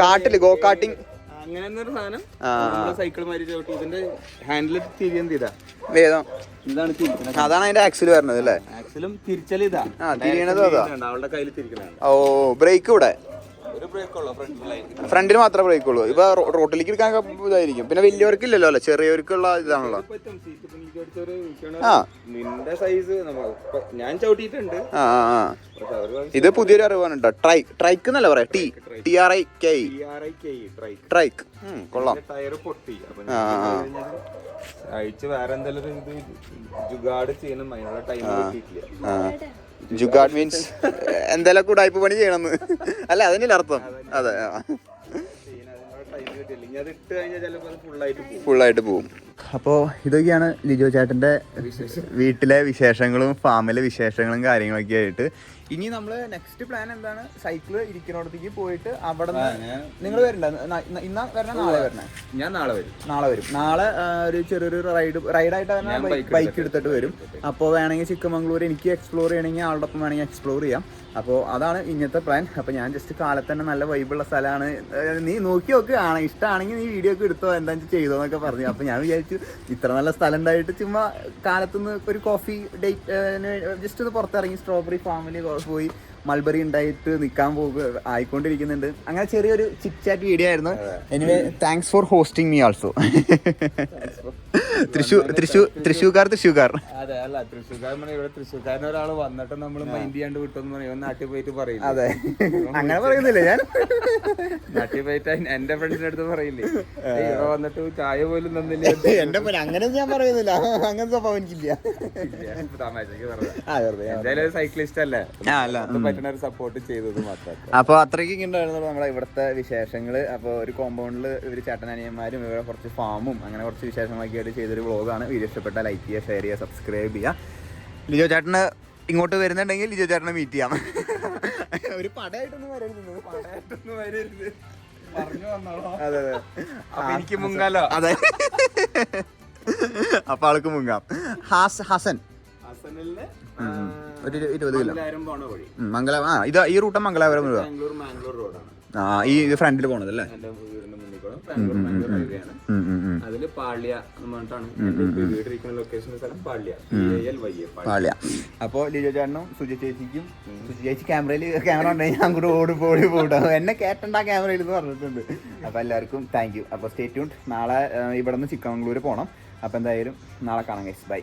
കാട്ടിൽ ഗോ കാട്ടിങ് അതാണ് അതിന്റെ ആക്സിൽ വരുന്നത് അല്ലേ? ആക്സിലും ആ, തിരിയണതും ഓ ബ്രേക്ക് ഇവിടെ. ഫ്രണ്ടിൽ മാത്രമേ ബ്രേക്ക് ഉള്ളൂ. ഇപ്പൊ റോട്ടിലേക്ക് എടുക്കാൻ ഇതായിരിക്കും. പിന്നെ വലിയവർക്ക് ഇല്ലല്ലോ അല്ലെ? ചെറിയവർക്കുള്ള ഇതാണല്ലോ. ആ. നിന്റെ സൈസ് ഞാൻ ചവിട്ടിയിട്ടുണ്ട്. ആ ആ ഇത് പുതിയൊരു അറിവാണ് കേട്ടോ ട്രൈ ട്രൈക്ക് എന്നല്ല പറയാ? T T R I K trike trike കൊള്ളാം. ടയർ പൊട്ടി. അയച്ച് വേറെ എന്തെങ്കിലും ജുഗാഡ് ചെയ്യണം അതിനുള്ള ടൈം കിട്ടിയിട്ടില്ല. ജുഗാഡ് മീൻസ് എന്തെല്ലാം കൂടായ്പ പണി ചെയ്യണം അല്ല അതിനല്ല അർത്ഥം. അതെ ഫുള്ളായിട്ട് പോവും. അപ്പോൾ ഇതൊക്കെയാണ് ലിജോ ചേട്ടന്റെ വീട്ടിലെ വിശേഷങ്ങളും ഫാമിലെ വിശേഷങ്ങളും കാര്യങ്ങളൊക്കെ ആയിട്ട് ഇനി നമ്മൾ നെക്സ്റ്റ് പ്ലാൻ എന്താണ്? സൈക്കിൾ ഇരിക്കുന്നിടത്തേക്ക് പോയിട്ട് അവിടെ നിങ്ങൾ വരണ്ട. ഇന്ന വരണ നാളെ വരണേ. ഞാൻ നാളെ വരും. നാളെ വരും. നാളെ ഒരു ചെറിയൊരു റൈഡ് റൈഡായിട്ട് തന്നെ ബൈക്ക് എടുത്തിട്ട് വരും. അപ്പോൾ വേണമെങ്കിൽ ചിക്കമംഗ്ലൂർ എനിക്ക് എക്സ്പ്ലോർ ചെയ്യണമെങ്കിൽ ആളുടെ ഒപ്പം വേണമെങ്കിൽ എക്സ്പ്ലോർ ചെയ്യാം. അപ്പോൾ അതാണ് ഇന്നത്തെ പ്ലാൻ അപ്പോൾ ഞാൻ ജസ്റ്റ് കാലത്ത് തന്നെ നല്ല വൈബുള്ള സ്ഥലമാണ് നീ നോക്കി നോക്ക് ആണ് ഇഷ്ടമാണെങ്കിൽ നീ വീഡിയോ ഒക്കെ എടുത്തോ എന്താ ചെയ്തോ എന്നൊക്കെ പറഞ്ഞു. അപ്പോൾ ഞാൻ വിചാരിച്ചു ഇത്ര നല്ല സ്ഥലം ഉണ്ടായിട്ട് ചുമ്മാ കാലത്തുനിന്ന് ഒരു കോഫി ഡേറ്റ് ജസ്റ്റ് ഒന്ന് പുറത്തിറങ്ങി സ്ട്രോബെറി ഫാമിലി പോയി മൾബറി ഉണ്ടായിട്ട് നിൽക്കാൻ പോകുക ആയിക്കൊണ്ടിരിക്കുന്നുണ്ട്. അങ്ങനെ ചെറിയൊരു ചിറ്റ് ചാറ്റ് വീഡിയോ ആയിരുന്നു. Anyway thanks for hosting me also Thrissur Thrissur തൃശ്ശൂർക്കാർ തൃശ്ശൂർക്കാർ അതെ അല്ല തൃശ്ശൂർക്കാർ ഇവിടെ തൃശ്ശൂർക്കാരൻ ഒരാൾ വന്നിട്ട് നമ്മൾ മൈൻഡ് ചെയ്യാണ്ട് വിട്ടെന്ന് പറയും. നാട്ടിൽ പോയിട്ട് പറയും അതെ. അങ്ങനെ പറയുന്നില്ല ഞാൻ? നാട്ടിൽ പോയിട്ട് എന്റെ ഫ്രണ്ട്സിന്റെ അടുത്ത് പറയില്ലേ? "ഏയ് ഇവിടെ വന്നിട്ട് ചായ പോലും തന്നില്ല? എന്റെ അങ്ങനെ ഞാൻ പറയുന്നില്ല. അങ്ങനെ സ്വഭാവം എനിക്കില്ല. എന്തായാലും സൈക്ലിസ്റ്റ് അല്ലേ? പറ്റുന്ന ഒരു സപ്പോർട്ട് ചെയ്തത് മാത്രം അപ്പോൾ അത്രയ്ക്ക് ഉണ്ടായിരുന്നു നമ്മുടെ ഇവിടുത്തെ വിശേഷങ്ങൾ. അപ്പൊ ഒരു കോമ്പൗണ്ടിൽ ഇവർ ചേട്ടനനിയന്മാരും ഇവിടെ കുറച്ച് ഫാമും അങ്ങനെ കുറച്ച് വിശേഷങ്ങളൊക്കെ ആയിട്ട് ചെയ്തൊരു വ്ളോഗാണ്. വീഡിയോ ഇഷ്ടപ്പെട്ട ലൈക്ക് ചെയ്യുക ഷെയർ ചെയ്യുക സബ്സ്ക്രൈബ് ചെയ്യുക. ലിജോ ചേട്ടന് ഇങ്ങോട്ട് വരുന്നുണ്ടെങ്കിൽ ലിജോ ചേട്ടനെ മീറ്റ് ചെയ്യാം. ഒരു പടയായിട്ടൊന്നും വരരുത് പടയായിട്ടൊന്നും വരരുത്. പറഞ്ഞു വന്നോളൂ. അതെ അതെ. അപ്പൊ എനിക്ക് മുങ്ങാലോ? അതെ. അപ്പൊ ആൾക്ക് മുങ്ങാം. ഹാസ് ഹസൻ. മംഗലാപുരം ഒരു ഇരുപത് കിലോ. ആ ഇത് ഈ റൂട്ട് മംഗലാപുരം ആ ഈ ഫ്രണ്ടിൽ പോണത് അല്ലേ ബാംഗ്ലൂർ ഉം, ഉം. അതിൽ പാള്യ എന്ന് പറഞ്ഞിട്ടാണ് വീടിരിക്കുന്ന ലൊക്കേഷൻ സ്ഥലം പാള്യ. പാള്യ. അപ്പോൾ ലിജോ ചേട്ടനും സുജി ചേച്ചിക്കും സുജി ചേച്ചി ക്യാമറയിൽ ക്യാമറ ഉണ്ടെങ്കിൽ ഞാൻ കൂടെ ഓടി പോടി പോട്ടോ. എന്നെ കേട്ടണ്ട ക്യാമറയിൽ എന്ന് പറഞ്ഞിട്ടുണ്ട്. അപ്പോൾ എല്ലാവർക്കും താങ്ക് യു അപ്പോൾ സ്റ്റേ ട്യൂൺ നാളെ ഇവിടെ നിന്ന് ചിക്കമംഗ്ലൂർ പോകണം അപ്പോൾ എന്തായാലും നാളെ കാണാം ഗൈസ് ബൈ